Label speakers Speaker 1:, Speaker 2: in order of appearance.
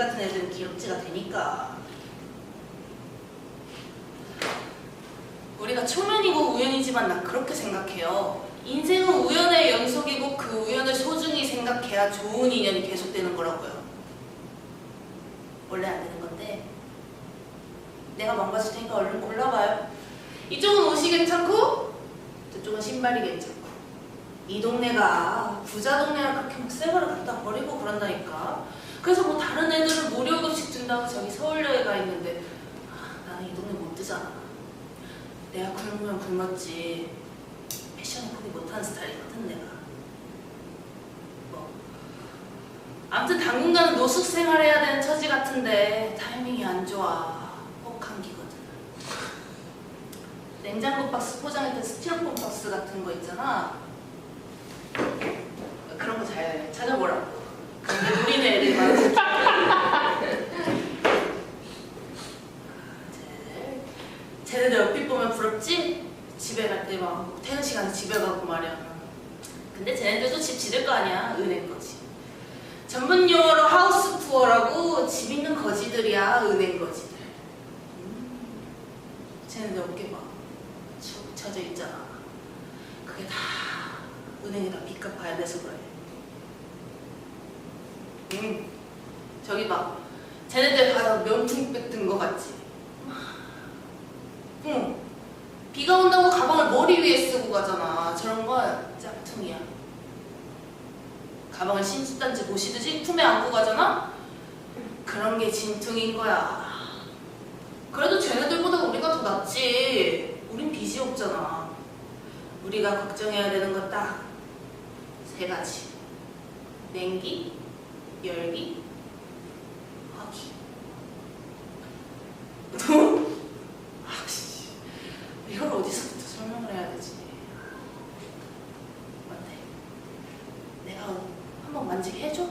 Speaker 1: 같은 애들은 기럭지가 되니까. 우리가 초면이고 우연이지만 난 그렇게 생각해요. 인생은 우연의 연속이고 그 우연을 소중히 생각해야 좋은 인연이 계속되는 거라고요. 원래 안 되는 건데 내가 망가질 테니까 얼른 골라봐요. 이쪽은 옷이 괜찮고 저쪽은 신발이 괜찮고 이 동네가 부자 동네라 그렇게 막 새거를 갖다 버리고 그런다니까. 그래서 뭐 다른 애들은 무료급식 준다고 저기 서울여에 가 있는데 아, 나는 이 동네 못 뜨잖아. 내가 굶으면 굶었지. 패션을 포기 못하는 스타일이거든 내가. 뭐. 아무튼 당분간은 노숙 생활해야 되는 처지 같은데 타이밍이 안 좋아. 혹한기거든. 냉장고 박스 포장했던 스티로폼 박스 같은 거 있잖아. 그런 거 잘 찾아보라고 그런 게 노리는 애들이 많아서 쟤네들 쟤네들 얼핏 보면 부럽지? 집에 갈 때 막 퇴근 시간에 집에 가고 말이야. 근데 쟤네들도 집 지을 거 아니야. 은행 거지. 전문 용어로 하우스 푸어라고 집 있는 거지들이야. 은행 거지들. 음, 쟤네들 어깨 봐. 축 처져 있잖아. 그게 다 은행에다 빚 갚아야 돼서 그래. 음, 저기 봐. 쟤네들 가서 명품 뺏든 거 같지? 응. 비가 온다고 가방을 머리 위에 쓰고 가잖아. 저런 건 짝퉁이야. 가방을 신축단지 보시듯이 품에 안고 가잖아? 그런 게 진퉁인 거야. 그래도 쟤네들보다 우리가 더 낫지. 우린 빚이 없잖아. 우리가 걱정해야 되는 건딱세 가지. 냉기, 열기, 화기. 아씨, 이걸 어디서부터 설명을 해야 되지? 만지게 해줘?